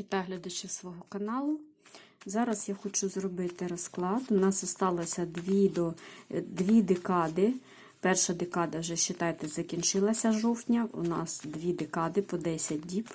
Вітаю глядачів свого каналу. Зараз я хочу зробити розклад. У нас залишилося дві, до, дві декади. Перша декада вже, вважайте, закінчилася жовтня. У нас дві декади по 10 діб.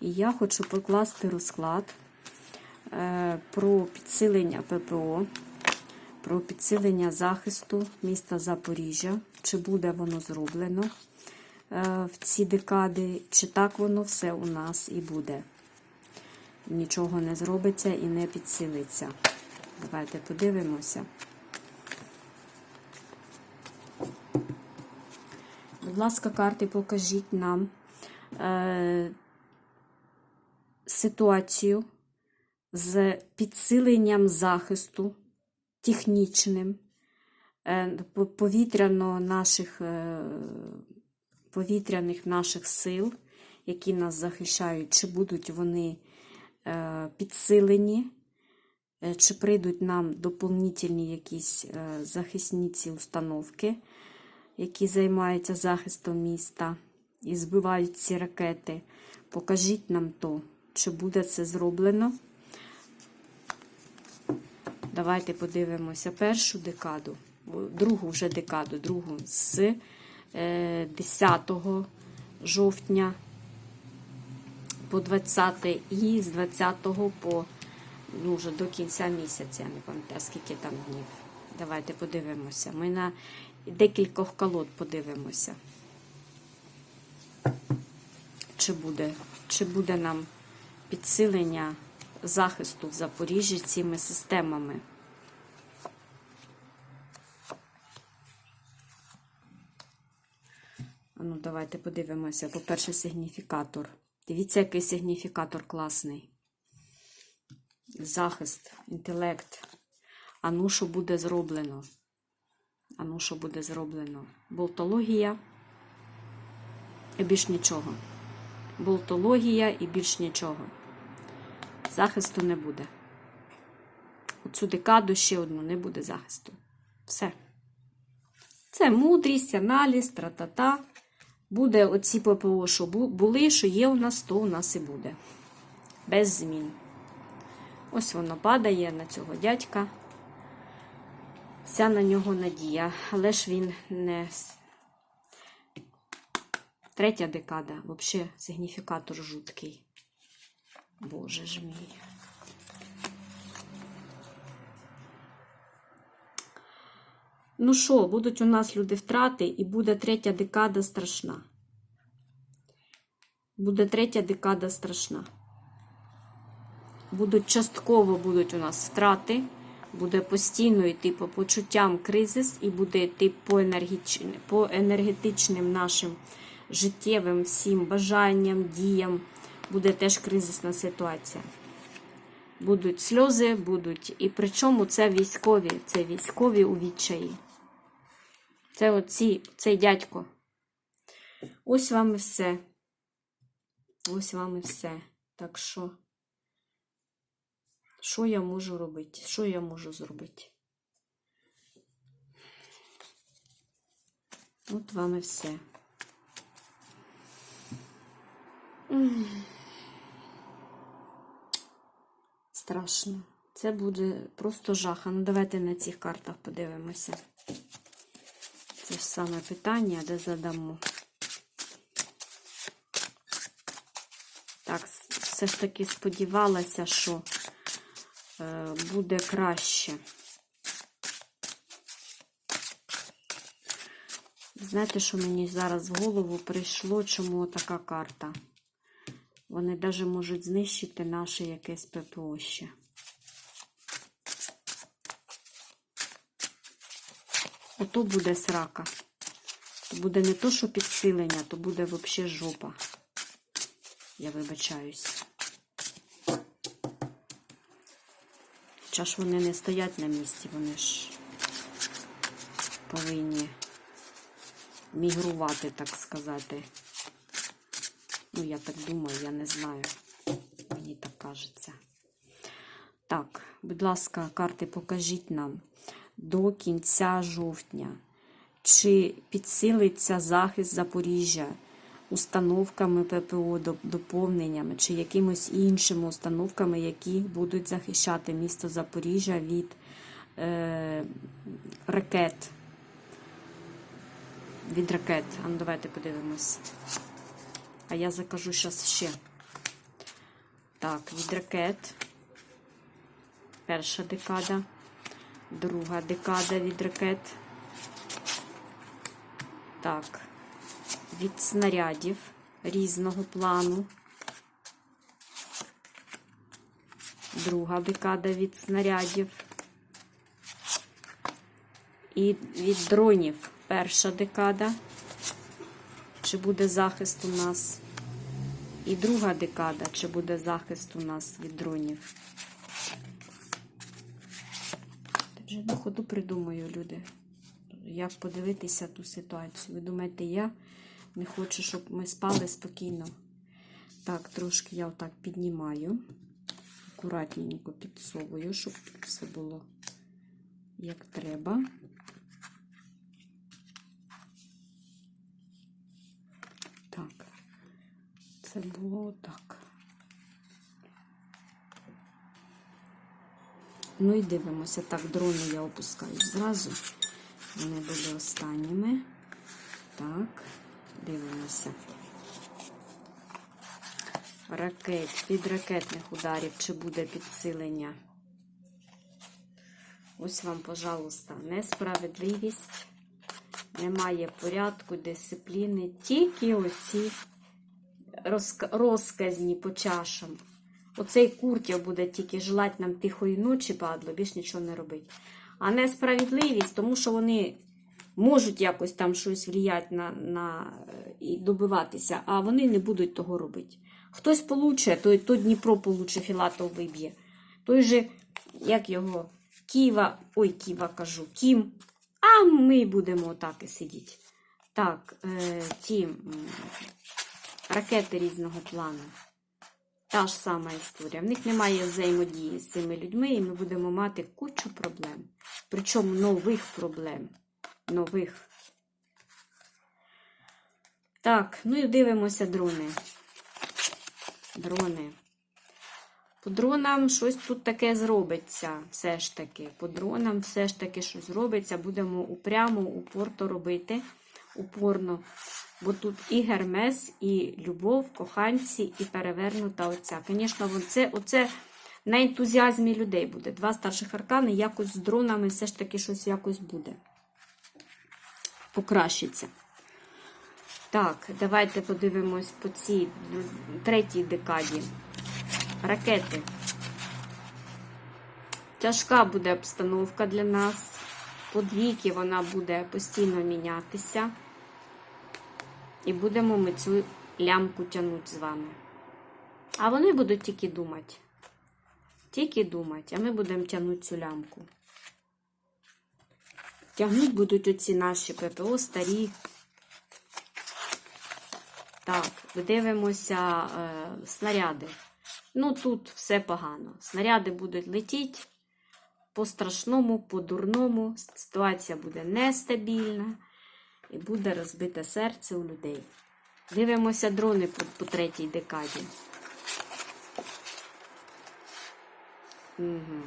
І я хочу покласти розклад е, про підсилення ППО, про підсилення захисту міста Запоріжжя. Чи буде воно зроблено е, в ці декади, чи так воно все у нас і буде нічого не зробиться і не підсилиться. Давайте подивимося. Будь ласка, карти, покажіть нам е, ситуацію з підсиленням захисту технічним, е, повітряно наших, е, повітряних наших сил, які нас захищають, чи будуть вони підсилені, е, чи прийдуть нам доповнительні якісь е, захисні ці установки, які займаються захистом міста і збивають ці ракети. Покажіть нам то, чи буде це зроблено. Давайте подивимося першу декаду, другу вже декаду, другу з 10 жовтня по 20 і з 20 по ну, вже до кінця місяця, я не пам'ятаю, скільки там днів. Давайте подивимося. Ми на декількох колод подивимося. Чи буде, чи буде нам підсилення захисту в Запоріжжі цими системами? Ну, давайте подивимося. По-перше, сигніфікатор. Дивіться, який сигніфікатор класний. Захист, інтелект. А ну, що буде зроблено? А ну, що буде зроблено? Болтологія і більш нічого. Болтологія і більш нічого. Захисту не буде. Оцю декаду ще одну не буде захисту. Все. Це мудрість, аналіз, тра-та-та. Буде оці ППО, що були, що є у нас, то у нас і буде. Без змін. Ось воно падає на цього дядька. Вся на нього надія. Але ж він не. Третя декада. Взагалі, сигніфікатор жуткий. Боже ж мій. Ну що, будуть у нас люди втрати, і буде третя декада страшна. Буде третя декада страшна. Будуть частково будуть у нас втрати, буде постійно йти по почуттям кризис, і буде йти по, енергетичним, по енергетичним нашим життєвим всім бажанням, діям. Буде теж кризисна ситуація. Будуть сльози, будуть. І причому це військові, це військові у відчаї. Це оці, цей дядько. Ось вам і все. Ось вам і все. Так що, що я можу робити? Що я можу зробити? От вам і все. Страшно. Це буде просто жах. Ну давайте на цих картах подивимося. Це ж саме питання, де задамо. Так, все ж таки сподівалася, що е, буде краще. Знаєте, що мені зараз в голову прийшло, чому така карта? Вони навіть можуть знищити наше якесь ППО ще. Ото буде срака. То буде не то, що підсилення, то буде взагалі жопа. Я вибачаюсь. Хоча ж вони не стоять на місці, вони ж повинні мігрувати, так сказати. Ну, я так думаю, я не знаю. Мені так кажеться. Так, будь ласка, карти покажіть нам до кінця жовтня. Чи підсилиться захист Запоріжжя установками ППО, доповненнями чи якимось іншими установками, які будуть захищати місто Запоріжжя від е, ракет. Від ракет. А ну давайте подивимось. А я закажу зараз ще. Так, від ракет. Перша декада. Друга декада від ракет. Так. Від снарядів різного плану. Друга декада від снарядів. І від дронів перша декада. Чи буде захист у нас? І друга декада, чи буде захист у нас від дронів? Та Вже на ходу придумаю, люди. Як подивитися ту ситуацію? Ви думаєте, я не хочу, щоб ми спали спокійно? Так, трошки я отак піднімаю, акуратненько підсовую, щоб все було як треба. Так, це було так. Ну і дивимося. Так, дрони я опускаю зразу. Вони були останніми. Так, дивимося. Ракет, від ракетних ударів, чи буде підсилення. Ось вам, пожалуйста, несправедливість. Немає порядку, дисципліни. Тільки оці розка- розказні по чашам. Оцей куртя буде тільки желати нам тихої ночі, падло, більш нічого не робить. А несправедливість, тому що вони можуть якось там щось вліяти на, на, е, і добиватися, а вони не будуть того робити. Хтось получе, той, то Дніпро получе, Філатов виб'є. Той же, як його, Ківа, ой, Ківа кажу, Кім. А ми будемо отак і сидіти. Так, е, ті ракети різного плану. Та ж сама історія. В них немає взаємодії з цими людьми, і ми будемо мати кучу проблем. Причому нових проблем. Нових. Так, ну і дивимося дрони. Дрони. По дронам щось тут таке зробиться, все ж таки. По дронам все ж таки щось зробиться. Будемо упрямо, упорто робити. Упорно. Бо тут і Гермес, і любов, коханці, і перевернута оця. Звісно, це, оце на ентузіазмі людей буде. Два старших аркани, якось з дронами все ж таки щось якось буде. Покращиться. Так, давайте подивимось по цій третій декаді. Ракети. Тяжка буде обстановка для нас. Подвійки вона буде постійно мінятися. І будемо ми цю лямку тягнути з вами. А вони будуть тільки думати. Тільки думати, а ми будемо тягнути цю лямку. Тягнуть будуть оці наші ППО старі. Так, дивимося е, снаряди. Ну, тут все погано. Снаряди будуть летіти по страшному, по дурному. Ситуація буде нестабільна і буде розбите серце у людей. Дивимося дрони по, по третій декаді. Угу.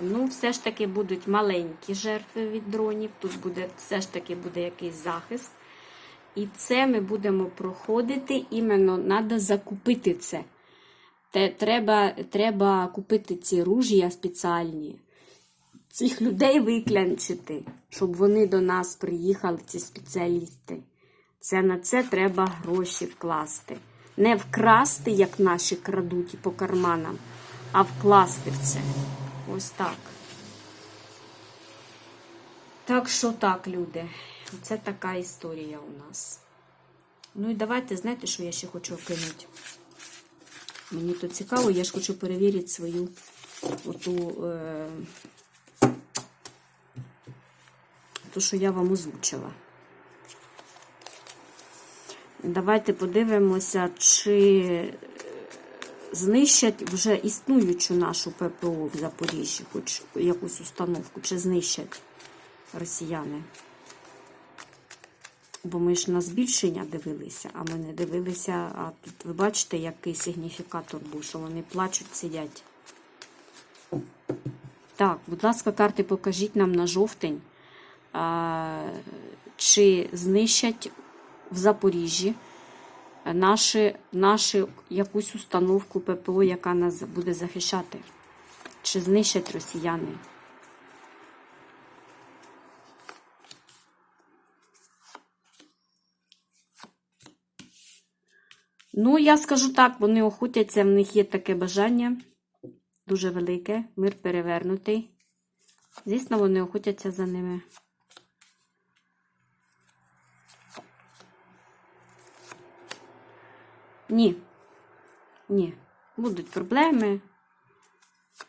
Ну, все ж таки будуть маленькі жертви від дронів. Тут буде все ж таки буде якийсь захист. І це ми будемо проходити. Іменно треба закупити це. Те, треба, треба купити ці ружія спеціальні, цих людей виклянчити, щоб вони до нас приїхали, ці спеціалісти. Це на це треба гроші вкласти. Не вкрасти, як наші крадуть по карманам, а вкласти в це. Ось так. Так що так, люди. Це така історія у нас. Ну і давайте, знаєте, що я ще хочу кинути? Мені то цікаво, я ж хочу перевірити свою оту, е, ту, що я вам озвучила. Давайте подивимося, чи знищать вже існуючу нашу ППО в Запоріжжі, хоч якусь установку, чи знищать росіяни. Бо ми ж на збільшення дивилися, а ми не дивилися. А тут ви бачите, який сигніфікатор був, що вони плачуть, сидять. Так, будь ласка, карти покажіть нам на жовтень, чи знищать в Запоріжжі наші, наші якусь установку ППО, яка нас буде захищати. Чи знищать росіяни? Ну, я скажу так, вони охотяться, в них є таке бажання дуже велике, мир перевернутий. Звісно, вони охотяться за ними. Ні. Ні. Будуть проблеми.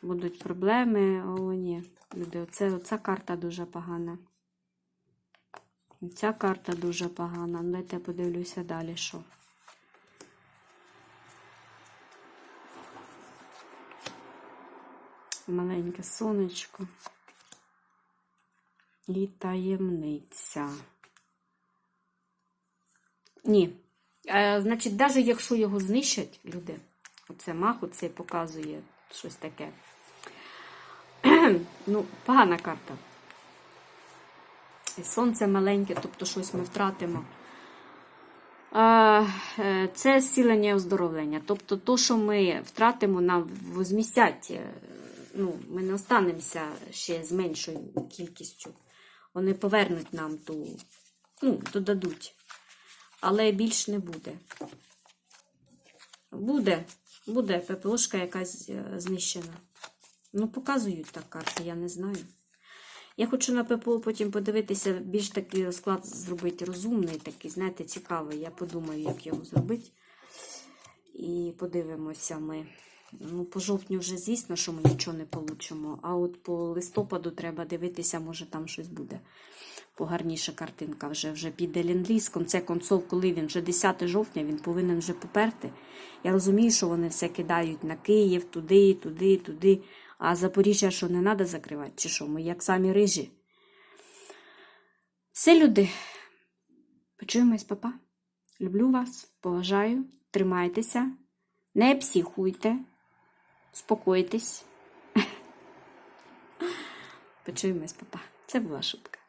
Будуть проблеми. О, ні. Люди, оце, оця карта дуже погана. Ця карта дуже погана. Ну, Дайте я подивлюся далі, що. Маленьке сонечко. І таємниця. Ні. Е, значить, навіть якщо його знищать, люди, оце мах, оце показує щось таке. ну, погана карта. Сонце маленьке, тобто щось ми втратимо. Е, е, Це зцілення і оздоровлення. Тобто, то, що ми втратимо, нам возмістять. Ну, ми не останемося ще з меншою кількістю. Вони повернуть нам ту, ну, додадуть. Але більш не буде. Буде, буде ППОшка якась е, знищена. Ну, показують так карти, я не знаю. Я хочу на ППО потім подивитися, більш такий розклад зробити розумний, такий, знаєте, цікавий. Я подумаю, як його зробити. І подивимося ми. Ну, по жовтню вже звісно, що ми нічого не получимо. А от по листопаду треба дивитися, може там щось буде. Погарніша картинка вже вже піде ленд-ліз. Конце концов, коли він вже 10 жовтня, він повинен вже поперти. Я розумію, що вони все кидають на Київ, туди, туди, туди. А Запоріжжя що не треба закривати? Чи що? Ми як самі рижі. Все, люди. Почуємось, папа. Люблю вас, поважаю, тримайтеся, не психуйте, спокойтесь. Почуємось, папа. Це була шутка.